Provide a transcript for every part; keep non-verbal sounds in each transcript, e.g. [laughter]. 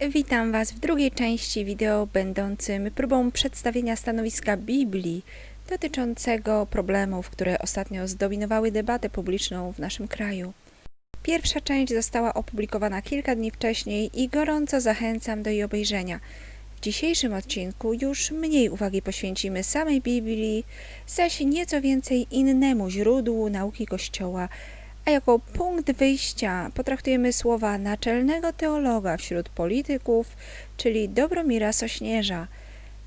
Witam Was w drugiej części wideo będącym próbą przedstawienia stanowiska Biblii dotyczącego problemów, które ostatnio zdominowały debatę publiczną w naszym kraju. Pierwsza część została opublikowana kilka dni wcześniej i gorąco zachęcam do jej obejrzenia. W dzisiejszym odcinku już mniej uwagi poświęcimy samej Biblii, zaś nieco więcej innemu źródłu nauki Kościoła, a jako punkt wyjścia potraktujemy słowa naczelnego teologa wśród polityków, czyli Dobromira Sośnierza.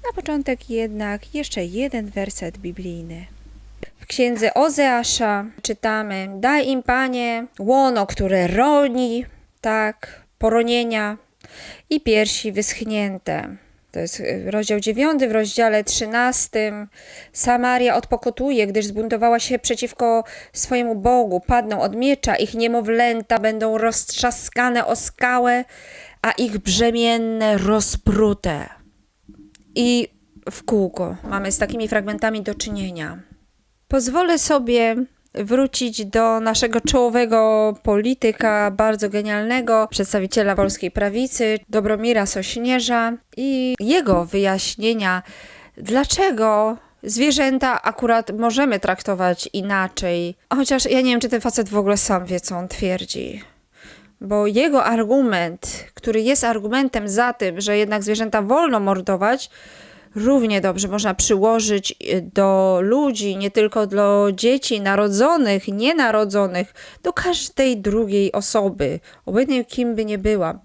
Na początek jednak jeszcze jeden werset biblijny. W księdze Ozeasza czytamy: Daj im, panie, łono, które roni, tak, poronienia i piersi wyschnięte. To jest y, rozdział 9, w rozdziale 13. Samaria odpokutuje, gdyż zbuntowała się przeciwko swojemu Bogu. Padną od miecza, ich niemowlęta będą roztrzaskane o skałę, a ich brzemienne rozprute. I w kółko mamy z takimi fragmentami do czynienia. Pozwolę sobie wrócić do naszego czołowego polityka, bardzo genialnego przedstawiciela polskiej prawicy, Dobromira Sośnierza i jego wyjaśnienia, dlaczego zwierzęta akurat możemy traktować inaczej. Chociaż ja nie wiem, czy ten facet w ogóle sam wie, co on twierdzi. Bo jego argument, który jest argumentem za tym, że jednak zwierzęta wolno mordować, równie dobrze można przyłożyć y, do ludzi, nie tylko do dzieci narodzonych, nienarodzonych, do każdej drugiej osoby, obojętnie kim by nie była.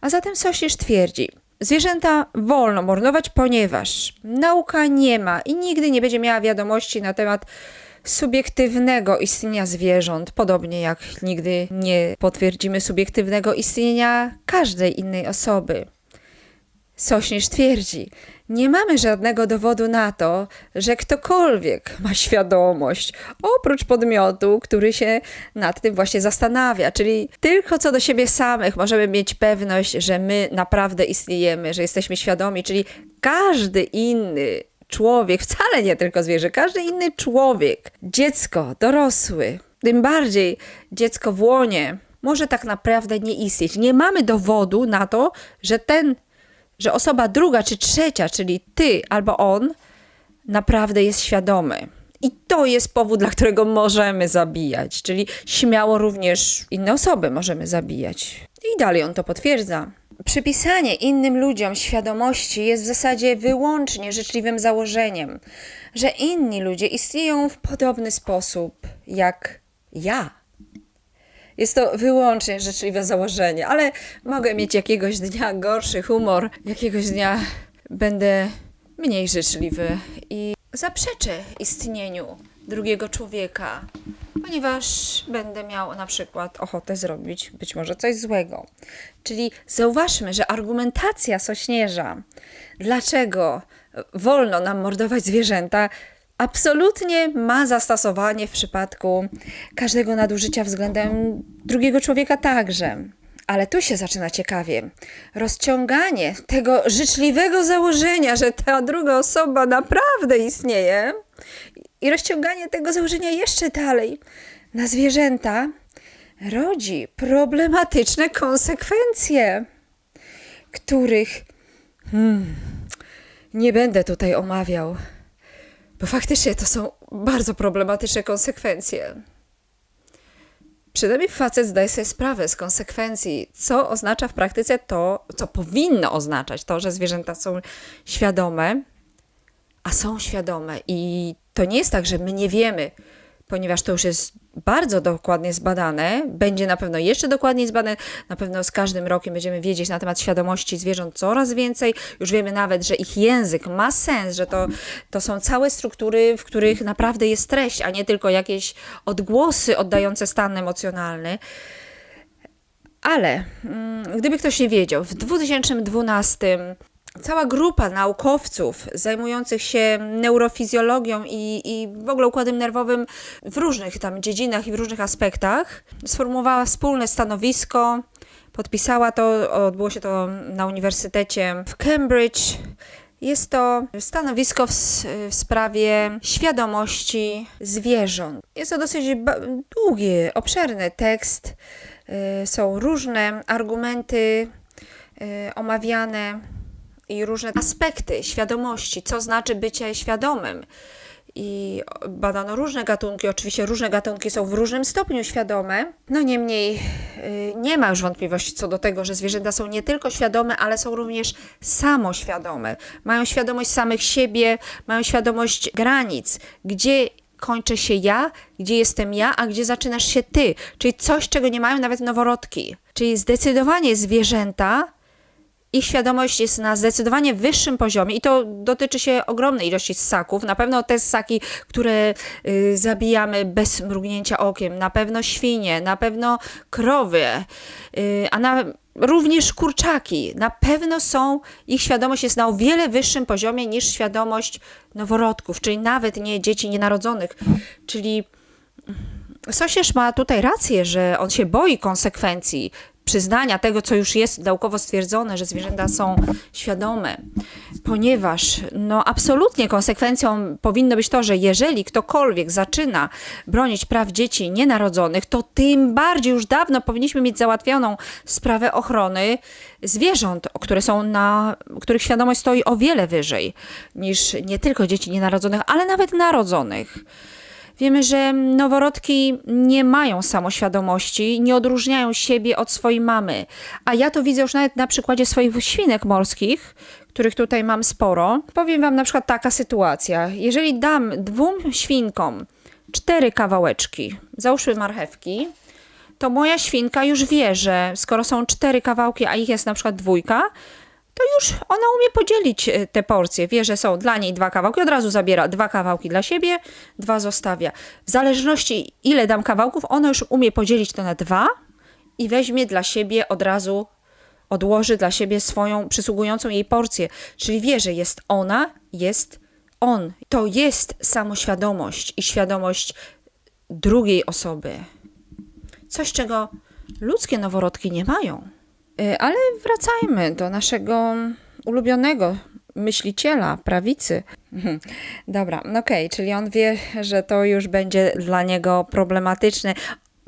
A zatem Sośnierz twierdzi, zwierzęta wolno mordować, ponieważ nauka nie ma i nigdy nie będzie miała wiadomości na temat subiektywnego istnienia zwierząt, podobnie jak nigdy nie potwierdzimy subiektywnego istnienia każdej innej osoby. Sośnierz twierdzi, nie mamy żadnego dowodu na to, że ktokolwiek ma świadomość, oprócz podmiotu, który się nad tym właśnie zastanawia. Czyli tylko co do siebie samych możemy mieć pewność, że my naprawdę istniejemy, że jesteśmy świadomi, czyli każdy inny człowiek, wcale nie tylko zwierzę, każdy inny człowiek, dziecko, dorosły, tym bardziej dziecko w łonie, może tak naprawdę nie istnieć. Nie mamy dowodu na to, że ten że osoba druga czy trzecia, czyli ty albo on, naprawdę jest świadomy. I to jest powód, dla którego możemy zabijać, czyli śmiało również inne osoby możemy zabijać. I dalej on to potwierdza. Przypisanie innym ludziom świadomości jest w zasadzie wyłącznie życzliwym założeniem, że inni ludzie istnieją w podobny sposób jak ja. Jest to wyłącznie życzliwe założenie, ale mogę mieć jakiegoś dnia gorszy humor, jakiegoś dnia będę mniej życzliwy i zaprzeczę istnieniu drugiego człowieka, ponieważ będę miał na przykład ochotę zrobić być może coś złego. Czyli zauważmy, że argumentacja sośnierza, dlaczego wolno nam mordować zwierzęta, absolutnie ma zastosowanie w przypadku każdego nadużycia względem drugiego człowieka także. Ale tu się zaczyna ciekawie. Rozciąganie tego życzliwego założenia, że ta druga osoba naprawdę istnieje, i rozciąganie tego założenia jeszcze dalej na zwierzęta rodzi problematyczne konsekwencje, których hmm, nie będę tutaj omawiał bo faktycznie to są bardzo problematyczne konsekwencje. Przynajmniej facet zdaje sobie sprawę z konsekwencji, co oznacza w praktyce to, co powinno oznaczać to, że zwierzęta są świadome, a są świadome. I to nie jest tak, że my nie wiemy, ponieważ to już jest bardzo dokładnie zbadane, będzie na pewno jeszcze dokładniej zbadane, na pewno z każdym rokiem będziemy wiedzieć na temat świadomości zwierząt coraz więcej, już wiemy nawet, że ich język ma sens, że to, to są całe struktury, w których naprawdę jest treść, a nie tylko jakieś odgłosy oddające stan emocjonalny. Ale mm, gdyby ktoś nie wiedział, w 2012 cała grupa naukowców zajmujących się neurofizjologią i, i w ogóle układem nerwowym w różnych tam dziedzinach i w różnych aspektach sformułowała wspólne stanowisko. Podpisała to, odbyło się to na Uniwersytecie w Cambridge. Jest to stanowisko w, w, sprawie świadomości zwierząt. Jest to dosyć długi, obszerny tekst. Są różne argumenty y, omawiane i różne aspekty świadomości, co znaczy bycie świadomym. I badano różne gatunki, oczywiście różne gatunki są w różnym stopniu świadome. No niemniej y, nie ma już wątpliwości co do tego, że zwierzęta są nie tylko świadome, ale są również samoświadome. Mają świadomość samych siebie, mają świadomość granic, gdzie kończę się ja, gdzie jestem ja, a gdzie zaczynasz się ty. Czyli coś, czego nie mają nawet noworodki. Czyli zdecydowanie zwierzęta ich świadomość jest na zdecydowanie wyższym poziomie i to dotyczy się ogromnej ilości ssaków. Na pewno te ssaki, które y, zabijamy bez mrugnięcia okiem, na pewno świnie, na pewno krowy, y, a na, również kurczaki. Na pewno są, ich świadomość jest na o wiele wyższym poziomie niż świadomość noworodków, czyli nawet nie dzieci nienarodzonych. Czyli Sosierz ma tutaj rację, że on się boi konsekwencji przyznania tego, co już jest naukowo stwierdzone, że zwierzęta są świadome, ponieważ no absolutnie konsekwencją powinno być to, że jeżeli ktokolwiek zaczyna bronić praw dzieci nienarodzonych, to tym bardziej już dawno powinniśmy mieć załatwioną sprawę ochrony zwierząt, które są na, których świadomość stoi o wiele wyżej niż nie tylko dzieci nienarodzonych, ale nawet narodzonych. Wiemy, że noworodki nie mają samoświadomości, nie odróżniają siebie od swojej mamy. A ja to widzę już nawet na przykładzie swoich świnek morskich, których tutaj mam sporo. Powiem Wam na przykład taka sytuacja. Jeżeli dam dwóm świnkom cztery kawałeczki, załóżmy marchewki, to moja świnka już wie, że skoro są cztery kawałki, a ich jest na przykład dwójka, to już ona umie podzielić e, te porcje. Wie, że są dla niej dwa kawałki, od razu zabiera dwa kawałki dla siebie, dwa zostawia. W zależności ile dam kawałków, ona już umie podzielić to na dwa i weźmie dla siebie od razu, odłoży dla siebie swoją przysługującą jej porcję. Czyli wie, że jest ona, jest on. To jest samoświadomość i świadomość drugiej osoby. Coś, czego ludzkie noworodki nie mają. Y, Ale wracajmy do naszego ulubionego myśliciela, prawicy. [laughs] Dobra, no okej, czyli on wie, że to już będzie dla niego problematyczne.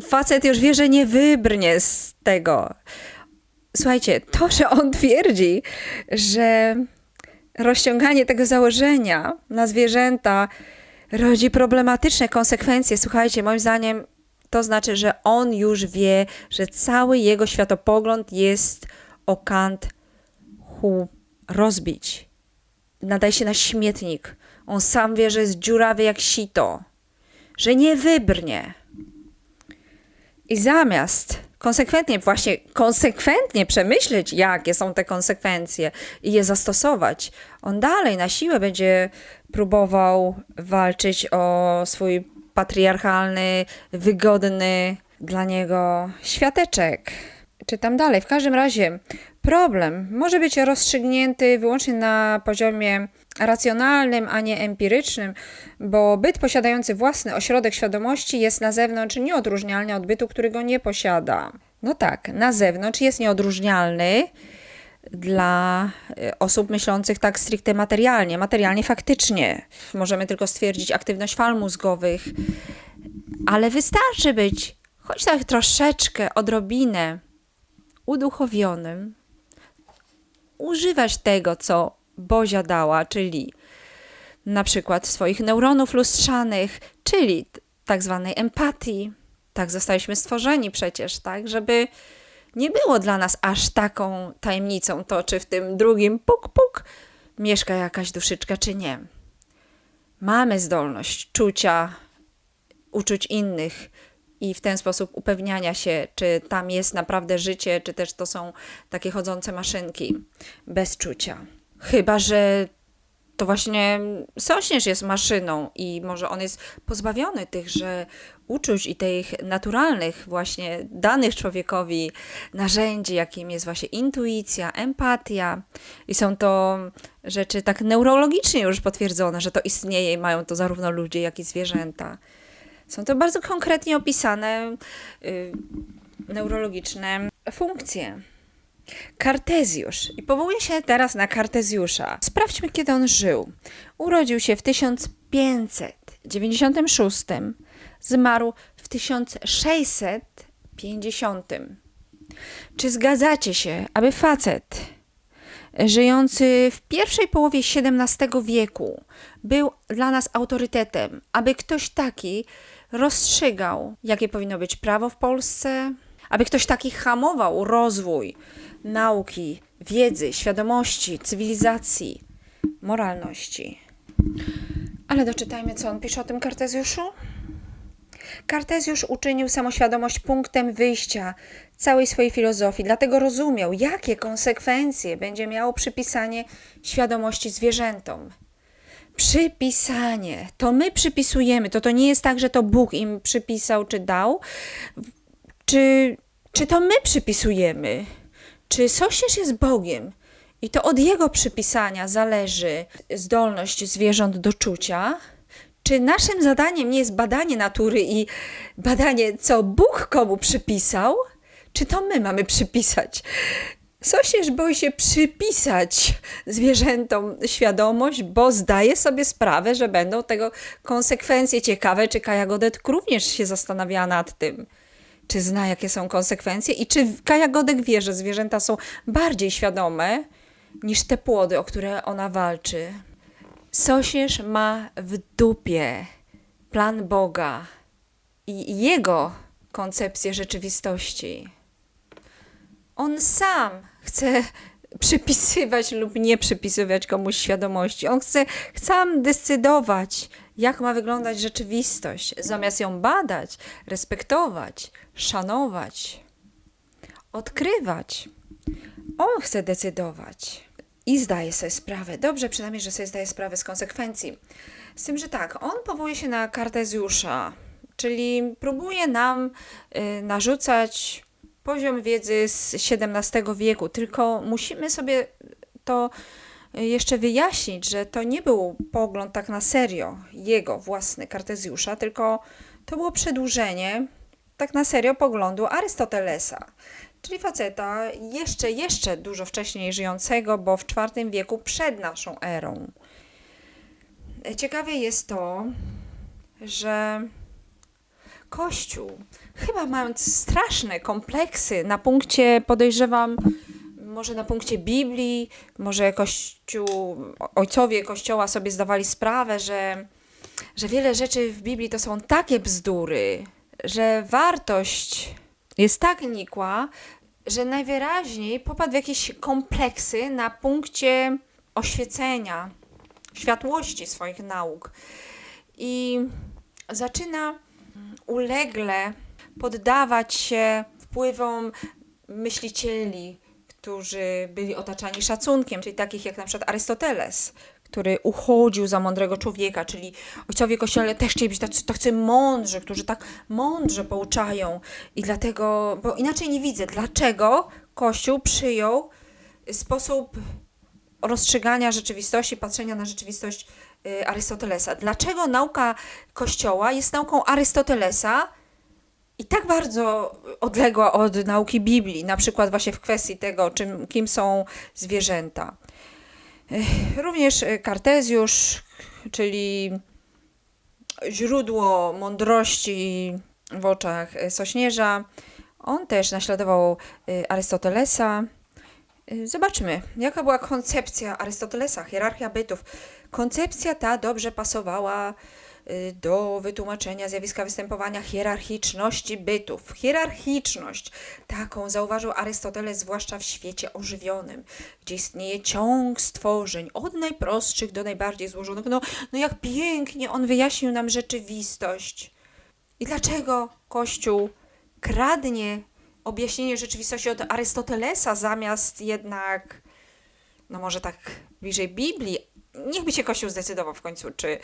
Facet już wie, że nie wybrnie z tego. Słuchajcie, to, że on twierdzi, że rozciąganie tego założenia na zwierzęta rodzi problematyczne konsekwencje. Słuchajcie, moim zdaniem to znaczy, że on już wie, że cały jego światopogląd jest o kant hu rozbić. Nadaje się na śmietnik. On sam wie, że jest dziurawy jak sito, że nie wybrnie. I zamiast konsekwentnie, właśnie konsekwentnie przemyśleć, jakie są te konsekwencje i je zastosować, on dalej na siłę będzie próbował walczyć o swój patriarchalny, wygodny dla niego świateczek. Czytam dalej. W każdym razie problem może być rozstrzygnięty wyłącznie na poziomie racjonalnym, a nie empirycznym, bo byt posiadający własny ośrodek świadomości jest na zewnątrz nieodróżnialny od bytu, który go nie posiada. No tak, na zewnątrz jest nieodróżnialny dla y, osób myślących tak stricte materialnie, materialnie faktycznie. Możemy tylko stwierdzić aktywność fal mózgowych, ale wystarczy być choć tak troszeczkę, odrobinę uduchowionym, używać tego, co Bozia dała, czyli na przykład swoich neuronów lustrzanych, czyli tak zwanej empatii. Tak zostaliśmy stworzeni przecież, tak, żeby nie było dla nas aż taką tajemnicą to, czy w tym drugim puk puk mieszka jakaś duszyczka, czy nie. Mamy zdolność czucia, uczuć innych i w ten sposób upewniania się, czy tam jest naprawdę życie, czy też to są takie chodzące maszynki bez czucia. Chyba, że to właśnie sąsiedztwo jest maszyną i może on jest pozbawiony tychże uczuć i tych naturalnych właśnie danych człowiekowi narzędzi, jakim jest właśnie intuicja, empatia i są to rzeczy tak neurologicznie już potwierdzone, że to istnieje i mają to zarówno ludzie, jak i zwierzęta. Są to bardzo konkretnie opisane y, neurologiczne funkcje. Kartezjusz. I powołuję się teraz na Kartezjusza. Sprawdźmy, kiedy on żył. Urodził się w 1596, zmarł w 1650. Czy zgadzacie się, aby facet żyjący w pierwszej połowie XVII wieku był dla nas autorytetem, aby ktoś taki rozstrzygał, jakie powinno być prawo w Polsce, aby ktoś taki hamował rozwój nauki, wiedzy, świadomości, cywilizacji, moralności. Ale doczytajmy, co on pisze o tym Kartezjuszu. Kartezjusz uczynił samoświadomość punktem wyjścia całej swojej filozofii, dlatego rozumiał, jakie konsekwencje będzie miało przypisanie świadomości zwierzętom. Przypisanie. To my przypisujemy. To to nie jest tak, że to Bóg im przypisał czy dał. Czy, czy to my przypisujemy? Czy Sośnierz jest Bogiem? I to od jego przypisania zależy zdolność zwierząt do czucia. Czy naszym zadaniem nie jest badanie natury i badanie, co Bóg komu przypisał? Czy to my mamy przypisać? Sośnierz boi się przypisać zwierzętom świadomość, bo zdaje sobie sprawę, że będą tego konsekwencje ciekawe, czy Kaja Godek również się zastanawiała nad tym. Czy zna, jakie są konsekwencje i czy Kaja Godek wie, że zwierzęta są bardziej świadome niż te płody, o które ona walczy. Sośnierz ma w dupie plan Boga i jego koncepcję rzeczywistości. On sam chce [laughs] przypisywać lub nie przypisywać komuś świadomości. On chce sam decydować, jak ma wyglądać rzeczywistość, zamiast ją badać, respektować, szanować, odkrywać. On chce decydować i zdaje sobie sprawę, dobrze przynajmniej, że sobie zdaje sprawę z konsekwencji. Z tym, że tak, on powołuje się na Kartezjusza, czyli próbuje nam y, narzucać poziom wiedzy z XVII wieku, tylko musimy sobie to jeszcze wyjaśnić, że to nie był pogląd tak na serio jego własny Kartezjusza, tylko to było przedłużenie tak na serio poglądu Arystotelesa, czyli faceta jeszcze, jeszcze dużo wcześniej żyjącego, bo w IV wieku przed naszą erą. Ciekawe jest to, że Kościół, chyba mając straszne kompleksy na punkcie, podejrzewam, może na punkcie Biblii, może Kościół, ojcowie Kościoła sobie zdawali sprawę, że, że wiele rzeczy w Biblii to są takie bzdury, że wartość jest tak nikła, że najwyraźniej popadł w jakieś kompleksy na punkcie oświecenia, światłości swoich nauk. I zaczyna ulegle poddawać się wpływom myślicieli, którzy byli otaczani szacunkiem, czyli takich jak na przykład Arystoteles, który uchodził za mądrego człowieka, czyli ojcowie kościele też chcieli być tacy, tacy mądrzy, którzy tak mądrze pouczają i dlatego, bo inaczej nie widzę, dlaczego Kościół przyjął sposób rozstrzygania rzeczywistości, patrzenia na rzeczywistość y, Arystotelesa. Dlaczego nauka Kościoła jest nauką Arystotelesa i tak bardzo odległa od nauki Biblii, na przykład właśnie w kwestii tego, czym, kim są zwierzęta. Również y, Kartezjusz, czyli źródło mądrości w oczach y, Sośnierza, on też naśladował y, Arystotelesa. Zobaczmy, jaka była koncepcja Arystotelesa, hierarchia bytów. Koncepcja ta dobrze pasowała do wytłumaczenia zjawiska występowania hierarchiczności bytów. Hierarchiczność, taką zauważył Arystoteles, zwłaszcza w świecie ożywionym, gdzie istnieje ciąg stworzeń, od najprostszych do najbardziej złożonych. No, no jak pięknie on wyjaśnił nam rzeczywistość. I dlaczego Kościół kradnie objaśnienie rzeczywistości od Arystotelesa zamiast jednak, no może tak bliżej Biblii? Niechby się Kościół zdecydował w końcu, czy,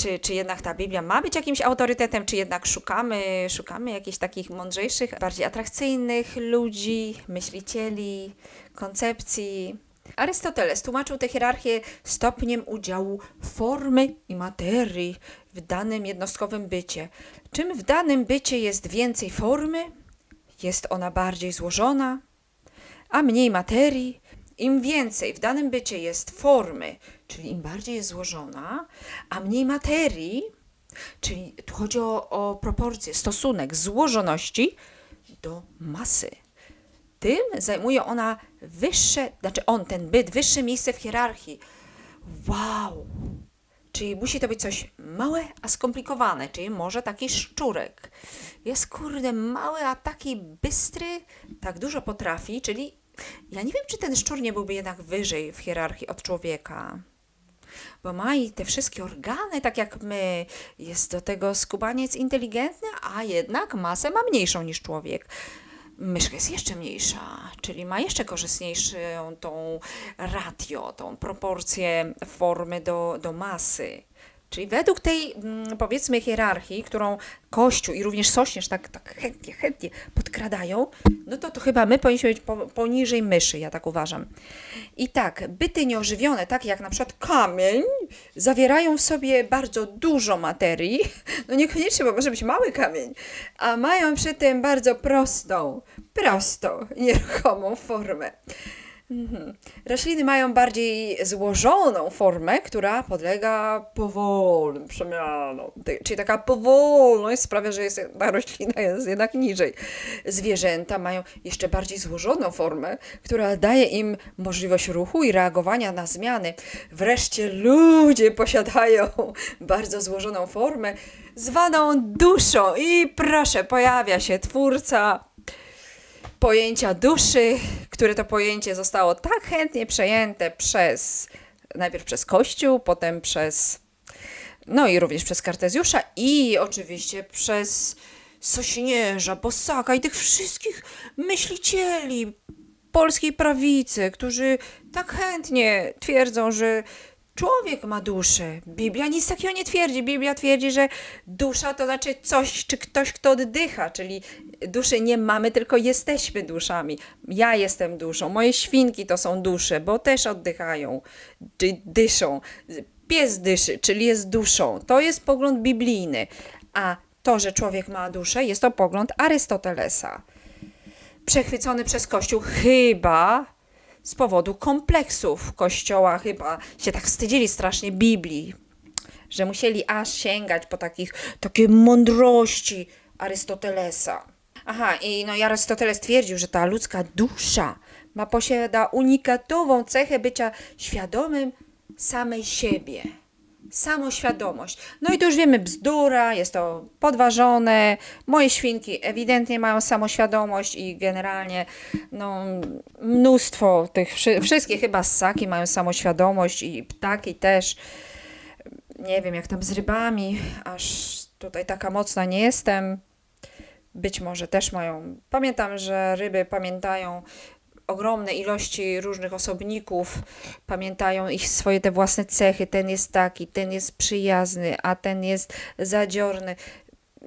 czy, czy jednak ta Biblia ma być jakimś autorytetem, czy jednak szukamy, szukamy jakichś takich mądrzejszych, bardziej atrakcyjnych ludzi, myślicieli, koncepcji. Arystoteles tłumaczył tę hierarchię stopniem udziału formy i materii w danym jednostkowym bycie. Czym w danym bycie jest więcej formy, jest ona bardziej złożona, a mniej materii. Im więcej w danym bycie jest formy, czyli im bardziej jest złożona, a mniej materii, czyli tu chodzi o, o proporcję, stosunek złożoności do masy. tym zajmuje ona wyższe, znaczy on, ten byt, wyższe miejsce w hierarchii. Wow! Czyli musi to być coś małe, a skomplikowane, czyli może taki szczurek. Jest kurde mały, a taki bystry, tak dużo potrafi, czyli ja nie wiem, czy ten szczur nie byłby jednak wyżej w hierarchii od człowieka. Bo ma i te wszystkie organy, tak jak my. Jest do tego skubaniec inteligentny, a jednak masę ma mniejszą niż człowiek. Myszka jest jeszcze mniejsza, czyli ma jeszcze korzystniejszą tą ratio, tą proporcję formy do, do masy. Czyli według tej, mm, powiedzmy, hierarchii, którą Kościół i również Sośnierz tak, tak chętnie, chętnie podkradają, no to, to chyba my powinniśmy być po, poniżej myszy, ja tak uważam. I tak, byty nieożywione, takie jak na przykład kamień, zawierają w sobie bardzo dużo materii, [laughs] no niekoniecznie, bo może być mały kamień, a mają przy tym bardzo prostą, prostą, nieruchomą formę. Mhm. Rośliny mają bardziej złożoną formę, która podlega powolnym przemianom. Czyli taka powolność sprawia, że jest, ta roślina jest jednak niżej. Zwierzęta mają jeszcze bardziej złożoną formę, która daje im możliwość ruchu i reagowania na zmiany. Wreszcie ludzie posiadają bardzo złożoną formę, zwaną duszą. I proszę, pojawia się twórca pojęcia duszy, które to pojęcie zostało tak chętnie przejęte przez najpierw przez Kościół, potem przez no i również przez Kartezjusza i oczywiście przez Sośnierza, Bosaka i tych wszystkich myślicieli polskiej prawicy, którzy tak chętnie twierdzą, że człowiek ma duszę. Biblia nic takiego nie twierdzi. Biblia twierdzi, że dusza to znaczy coś, czy ktoś, kto oddycha, czyli duszy nie mamy, tylko jesteśmy duszami. Ja jestem duszą, moje świnki to są dusze, bo też oddychają, czy dyszą. Pies dyszy, czyli jest duszą. To jest pogląd biblijny. A to, że człowiek ma duszę, jest to pogląd Arystotelesa. Przechwycony przez Kościół chyba z powodu kompleksów Kościoła, chyba się tak wstydzili strasznie Biblii, że musieli aż sięgać po takich, takie mądrości Arystotelesa. Aha, i no i Arystoteles twierdził, że ta ludzka dusza ma posiada unikatową cechę bycia świadomym samej siebie. Samoświadomość. No i to już wiemy, bzdura, jest to podważone. Moje świnki ewidentnie mają samoświadomość i generalnie no, mnóstwo tych, wszy- wszystkie chyba ssaki mają samoświadomość i ptaki też. Nie wiem, jak tam z rybami, aż tutaj taka mocna nie jestem. Być może też mają. Pamiętam, że ryby pamiętają ogromne ilości różnych osobników, pamiętają ich swoje te własne cechy. Ten jest taki, ten jest przyjazny, a ten jest zadziorny.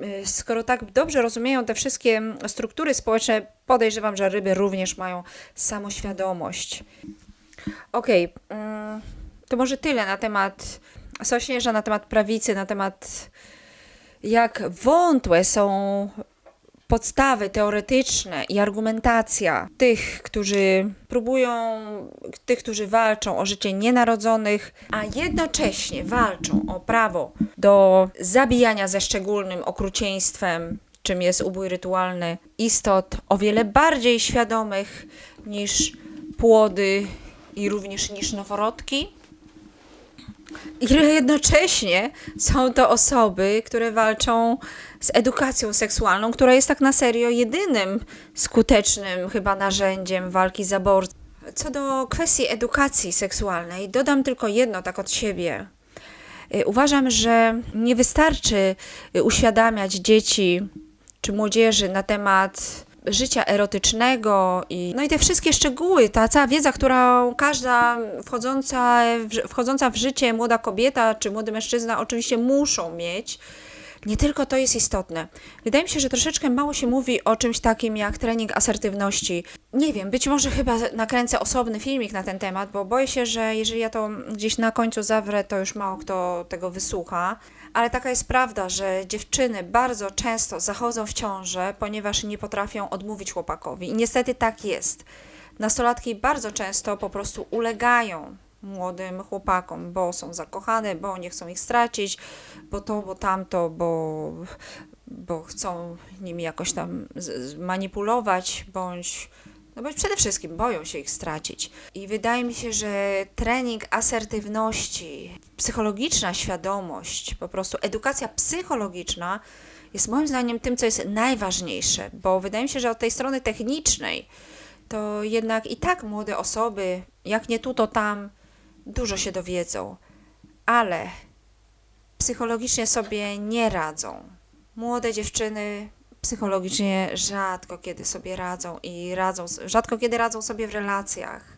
Y, Skoro tak dobrze rozumieją te wszystkie struktury społeczne, podejrzewam, że ryby również mają samoświadomość. Okej, mm, to może tyle na temat Sośnierza, na temat prawicy, na temat jak wątłe są podstawy teoretyczne i argumentacja tych, którzy próbują, tych, którzy walczą o życie nienarodzonych, a jednocześnie walczą o prawo do zabijania ze szczególnym okrucieństwem, czym jest ubój rytualny, istot o wiele bardziej świadomych niż płody i również niż noworodki. I jednocześnie są to osoby, które walczą z edukacją seksualną, która jest tak na serio jedynym skutecznym chyba narzędziem walki z aborcją. Co do kwestii edukacji seksualnej, dodam tylko jedno tak od siebie. Y, Uważam, że nie wystarczy y, uświadamiać dzieci czy młodzieży na temat życia erotycznego i no i te wszystkie szczegóły, ta cała wiedza, którą każda wchodząca w, wchodząca w życie młoda kobieta czy młody mężczyzna oczywiście muszą mieć. Nie tylko to jest istotne. Wydaje mi się, że troszeczkę mało się mówi o czymś takim jak trening asertywności. Nie wiem, być może chyba nakręcę osobny filmik na ten temat, bo boję się, że jeżeli ja to gdzieś na końcu zawrę, to już mało kto tego wysłucha. Ale taka jest prawda, że dziewczyny bardzo często zachodzą w ciążę, ponieważ nie potrafią odmówić chłopakowi. I niestety tak jest. Nastolatki bardzo często po prostu ulegają młodym chłopakom, bo są zakochane, bo nie chcą ich stracić, bo to, bo tamto, bo, bo chcą nimi jakoś tam manipulować, bądź No bo przede wszystkim boją się ich stracić. I wydaje mi się, że trening asertywności, psychologiczna świadomość, po prostu edukacja psychologiczna jest moim zdaniem tym, co jest najważniejsze, bo wydaje mi się, że od tej strony technicznej to jednak i tak młode osoby, jak nie tu, to tam, dużo się dowiedzą, ale psychologicznie sobie nie radzą. Młode dziewczyny psychologicznie rzadko kiedy sobie radzą i radzą, rzadko kiedy radzą sobie w relacjach.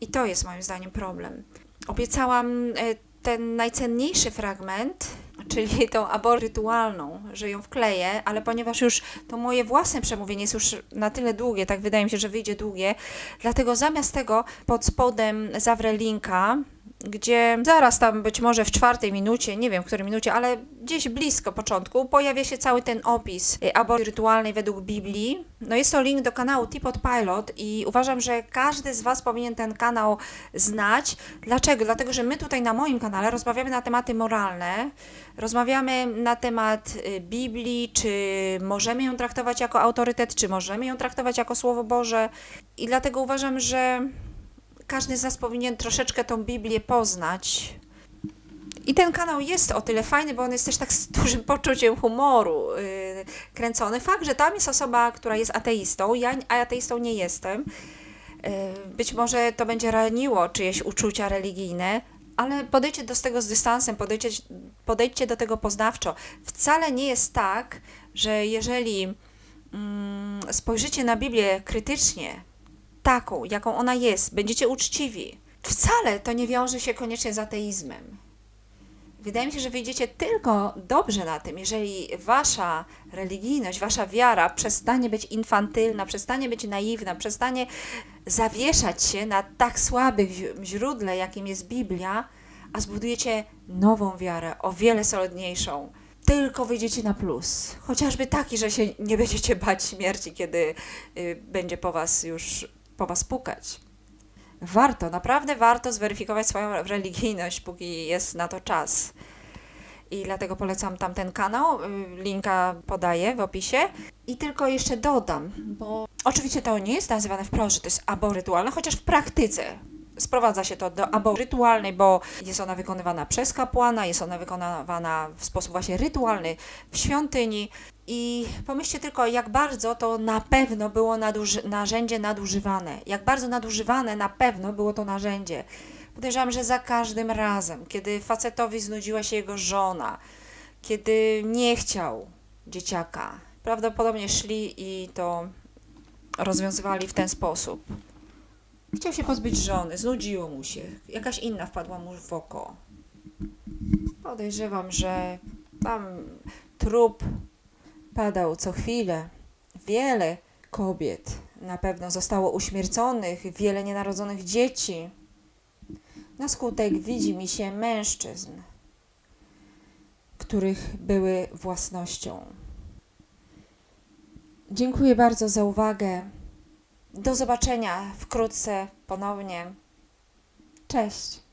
I to jest moim zdaniem problem. Obiecałam e, ten najcenniejszy fragment, czyli tą aborcję rytualną, że ją wkleję, ale ponieważ już to moje własne przemówienie jest już na tyle długie, tak wydaje mi się, że wyjdzie długie, dlatego zamiast tego pod spodem zawrę linka, gdzie zaraz tam być może w czwartej minucie, nie wiem w której minucie, ale gdzieś blisko początku pojawia się cały ten opis y, aborcji rytualnej według Biblii. No jest to link do kanału Teapot Pilot i uważam, że każdy z Was powinien ten kanał znać. Dlaczego? Dlatego, że my tutaj na moim kanale rozmawiamy na tematy moralne, rozmawiamy na temat y, Biblii, czy możemy ją traktować jako autorytet, czy możemy ją traktować jako Słowo Boże i dlatego uważam, że każdy z nas powinien troszeczkę tą Biblię poznać. I ten kanał jest o tyle fajny, bo on jest też tak z dużym [laughs] poczuciem humoru yy, kręcony. Fakt, że tam jest osoba, która jest ateistą, ja ateistą nie jestem. Yy, być może to będzie raniło czyjeś uczucia religijne, ale podejdźcie do tego z dystansem, podejdźcie, podejdźcie do tego poznawczo. Wcale nie jest tak, że jeżeli mm, spojrzycie na Biblię krytycznie, taką, jaką ona jest, będziecie uczciwi, wcale to nie wiąże się koniecznie z ateizmem. Wydaje mi się, że wyjdziecie tylko dobrze na tym, jeżeli wasza religijność, wasza wiara przestanie być infantylna, przestanie być naiwna, przestanie zawieszać się na tak słabych ź- źródle, jakim jest Biblia, a zbudujecie nową wiarę, o wiele solidniejszą. Tylko wyjdziecie na plus. Chociażby taki, że się nie będziecie bać śmierci, kiedy y, będzie po was już po was pukać. Warto, naprawdę warto zweryfikować swoją religijność, póki jest na to czas. I dlatego polecam tamten kanał. y, Linka podaję w opisie. I tylko jeszcze dodam, bo oczywiście to nie jest nazywane wprost, że to jest aborytualne, chociaż w praktyce sprowadza się to do aborytualnej, bo jest ona wykonywana przez kapłana, jest ona wykonywana w sposób właśnie rytualny w świątyni. I pomyślcie tylko, jak bardzo to na pewno było narzędzie nadużywane. Jak bardzo nadużywane na pewno było to narzędzie. Podejrzewam, że za każdym razem, kiedy facetowi znudziła się jego żona, kiedy nie chciał dzieciaka, prawdopodobnie szli i to rozwiązywali w ten sposób. Chciał się pozbyć żony, znudziło mu się, jakaś inna wpadła mu w oko. Podejrzewam, że tam trup padał co chwilę. Wiele kobiet na pewno zostało uśmierconych, wiele nienarodzonych dzieci. Na skutek widzi mi się mężczyzn, których były własnością. Dziękuję bardzo za uwagę. Do zobaczenia wkrótce ponownie. Cześć.